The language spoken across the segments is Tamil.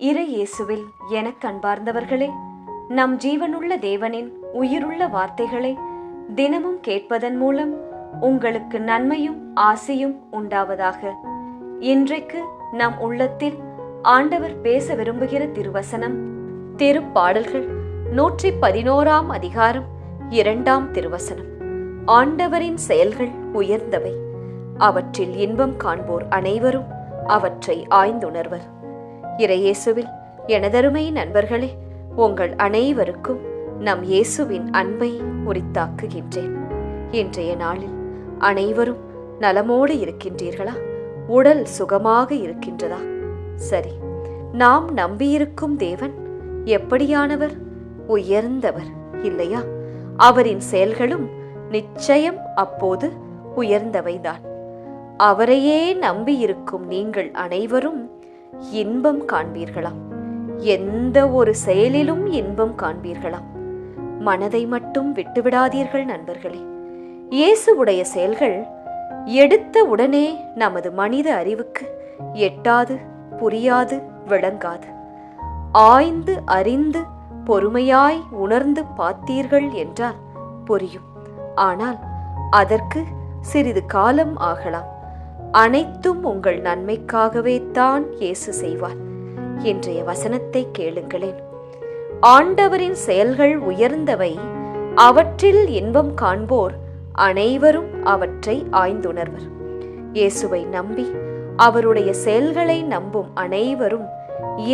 இறை இயேசுவில் எனக் கண்பார்ந்தவர்களே நம் ஜீவனுள்ள தேவனின் உயிருள்ள வார்த்தைகளை தினமும் கேட்பதன் மூலம் உங்களுக்கு நன்மையும் ஆசையும் உண்டாவதாக. இன்றைக்கு நம் உள்ளத்தில் ஆண்டவர் பேச விரும்புகிற திருவசனம் திருப்பாடல்கள் நூற்றி பதினோராம் அதிகாரம் இரண்டாம் திருவசனம். ஆண்டவரின் செயல்கள் உயர்ந்தவை அவற்றில் இன்பம் காண்போர் அனைவரும் அவற்றை ஆய்ந்துணர்வர். இறையேசுவில் எனதருமை நண்பர்களே உங்கள் அனைவருக்கும் நம் இயேசுவின் அன்பை உரித்தாக்குகின்றேன். இன்றைய நாளில் அனைவரும் நலமோடு இருக்கின்றீர்களா? உடல் சுகமாக இருக்கின்றதா? சரி நாம் நம்பியிருக்கும் தேவன் எப்படியானவர்? உயர்ந்தவர் இல்லையா? அவரின் செயல்களும் நிச்சயம் அப்போது உயர்ந்தவைதான். அவரையே நம்பியிருக்கும் நீங்கள் அனைவரும் இன்பம் காண்பீர்களாம். எந்த ஒரு செயலிலும் இன்பம் காண்பீர்களாம். மனதை மட்டும் விட்டுவிடாதீர்கள் நண்பர்களே. இயேசுவுடைய செயல்கள் எடுத்த உடனே நமது மனித அறிவுக்கு எட்டாது புரியாது விளங்காது. ஆய்ந்து அறிந்து பொறுமையாய் உணர்ந்து பார்த்தீர்கள் என்றால் புரியும். ஆனால் அதற்கு சிறிது காலம் ஆகலாம். அனைத்தும் உங்கள் நன்மைக்காகவே தான் இயேசு செய்வார். இன்றைய வசனத்தை கேளுங்களேன். ஆண்டவரின் செயல்கள் உயர்ந்தவை அவற்றில் இன்பம் காண்போர் அனைவரும் அவற்றை ஆய்ந்துணர்வர். இயேசுவை நம்பி அவருடைய செயல்களை நம்பும் அனைவரும்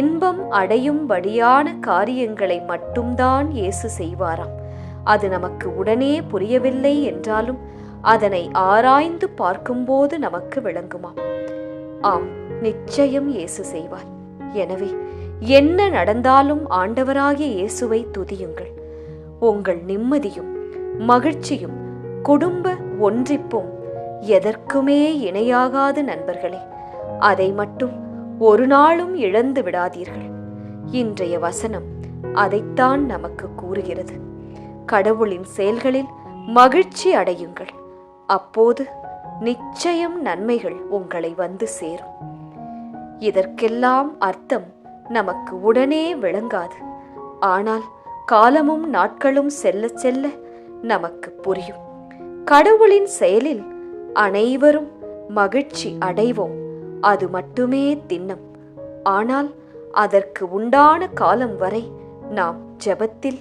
இன்பம் அடையும்படியான காரியங்களை மட்டும்தான் இயேசு செய்வாராம். அது நமக்கு உடனே புரியவில்லை என்றாலும் அதனை ஆராய்ந்து பார்க்கும்போது நமக்கு விளங்குமாம் ஆம் நிச்சயம் இயேசு செய்வார். எனவே என்ன நடந்தாலும் ஆண்டவராகிய இயேசுவை துதியுங்கள். உங்கள் நிம்மதியும் மகிழ்ச்சியும் குடும்ப ஒன்றிப்பும் எதற்குமே இணையாகாது நண்பர்களே. அதை மட்டும் ஒரு நாளும் இழந்து விடாதீர்கள். இன்றைய வசனம் அதைத்தான் நமக்கு கூறுகிறது. கடவுளின் செயல்களில் மகிழ்ச்சி அடையுங்கள். அப்போது நிச்சயம் நன்மைகள் உங்களை வந்து சேரும். இதற்கெல்லாம் அர்த்தம் நமக்கு உடனே விளங்காது. ஆனால் காலமும் நாட்களும் செல்ல செல்ல நமக்கு புரியும். கடவுளின் செயலில் அனைவரும் மகிழ்ச்சி அடைவோம். அது மட்டுமே திண்ணம். ஆனால் அதற்கு உண்டான காலம் வரை நாம் ஜெபத்தில்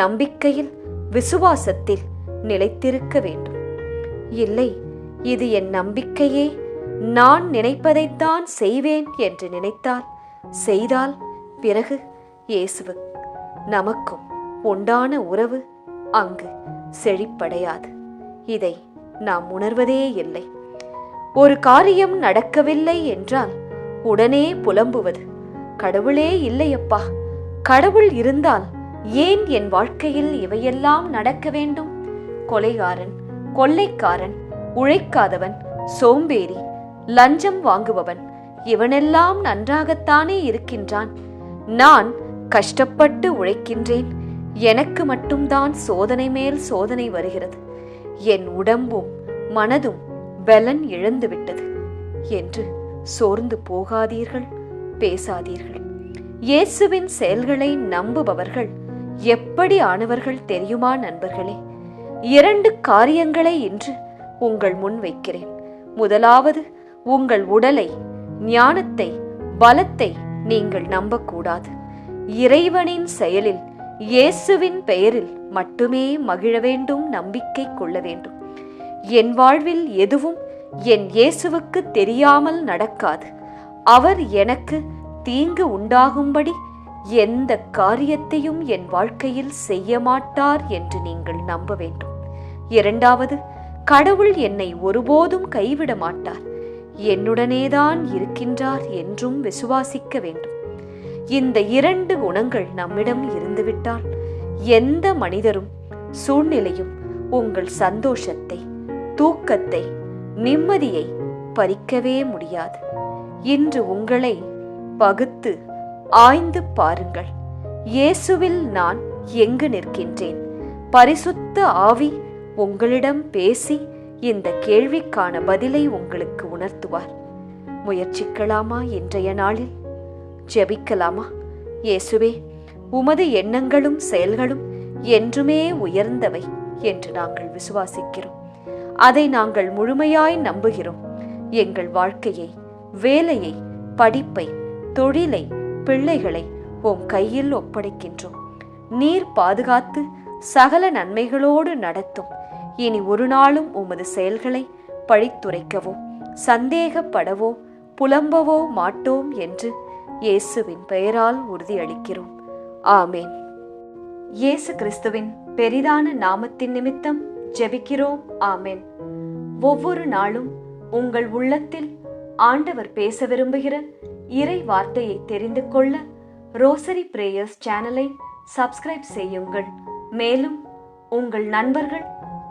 நம்பிக்கையில் விசுவாசத்தில் நிலைத்திருக்க வேண்டும். இல்லை இது என் நம்பிக்கையே. நான் நினைப்பதைத்தான் செய்வேன் என்று நினைத்தால் செய்தால் பிறகு இயேசுவு நமக்கும் உண்டான உறவு அங்கு செழிப்படையாது. இதை நாம் உணர்வதே இல்லை. ஒரு காரியம் நடக்கவில்லை என்றால் உடனே புலம்புவது. கடவுளே இல்லையப்பா. கடவுள் இருந்தால் ஏன் என் வாழ்க்கையில் இவையெல்லாம் நடக்க வேண்டும்? கொலைகாரன் கொள்ளைக்காரன் உழைக்காதவன் சோம்பேறி லஞ்சம் வாங்குபவன் இவனெல்லாம் நன்றாகத்தானே இருக்கின்றான். நான் கஷ்டப்பட்டு உழைக்கின்றேன். எனக்கு மட்டும்தான் சோதனை மேல் சோதனை வருகிறது. என் உடம்பும் மனதும் பலன் இழந்துவிட்டது என்று சோர்ந்து போகாதீர்கள் பேசாதீர்கள். இயேசுவின் செயல்களை நம்புபவர்கள் எப்படி ஆனவர்கள் தெரியுமா நண்பர்களே? இரண்டு காரியங்களை இன்று உங்கள் முன் வைக்கிறேன். முதலாவது உங்கள் உடலை ஞானத்தை பலத்தை நீங்கள் நம்பக்கூடாது. இறைவனின் செயலில் இயேசுவின் பெயரில் மட்டுமே மகிழ வேண்டும் நம்பிக்கை கொள்ள வேண்டும். என் வாழ்வில் எதுவும் என் இயேசுவுக்கு தெரியாமல் நடக்காது. அவர் எனக்கு தீங்கு உண்டாகும்படி எந்த காரியத்தையும் என் வாழ்க்கையில் செய்ய மாட்டார் என்று நீங்கள் நம்ப வேண்டும். இரண்டாவது கடவுள் என்னை ஒருபோதும் கைவிட மாட்டார். என்னுடனேதான் இருக்கின்றார் என்றும் விசுவாசிக்க வேண்டும். இந்த இரண்டு குணங்கள் நம்மிடம் இருந்துவிட்டால் எந்த மனிதரும் சூழ்நிலையும் உங்கள் சந்தோஷத்தை தூக்கத்தை நிம்மதியை பறிக்கவே முடியாது. இன்று உங்களை பகுத்து ஆய்ந்து பாருங்கள். இயேசுவில் நான் எங்கு நிற்கின்றேன்? பரிசுத்த ஆவி உங்களிடம் பேசி இந்த கேள்விக்கான பதிலை உங்களுக்கு உணர்த்துவார். முயற்சிக்கலாமா இன்றைய நாளில்? ஜெபிக்கலாமா? இயேசுவே உமது எண்ணங்களும் செயல்களும் என்றுமே உயர்ந்தவை என்று நாங்கள் விசுவாசிக்கிறோம். அதை நாங்கள் முழுமையாய் நம்புகிறோம். எங்கள் வாழ்க்கையை வேலையை படிப்பை தொழிலை பிள்ளைகளை உம் கையில் ஒப்படைக்கின்றோம். நீர் பாதுகாத்து சகல நன்மைகளோடு நடத்தும் இனி ஒரு நாளும் உமது செயல்களை பழித்துரைக்கவோ சந்தேகப்படவோ புலம்பவோ மாட்டோம் என்று இயேசுவின் பெயரால் உறுதியளிக்கிறோம். ஆமேன். இயேசு கிறிஸ்துவின் பெரிதான நாமத்தின் நிமித்தம் ஜெபிக்கிறோம். ஆமேன். ஒவ்வொரு நாளும் உங்கள் உள்ளத்தில் ஆண்டவர் பேச விரும்புகிற இறை வார்த்தையை தெரிந்து கொள்ள ரோசரி பிரேயர்ஸ் சேனலை சப்ஸ்கிரைப் செய்யுங்கள். மேலும் உங்கள் நண்பர்கள்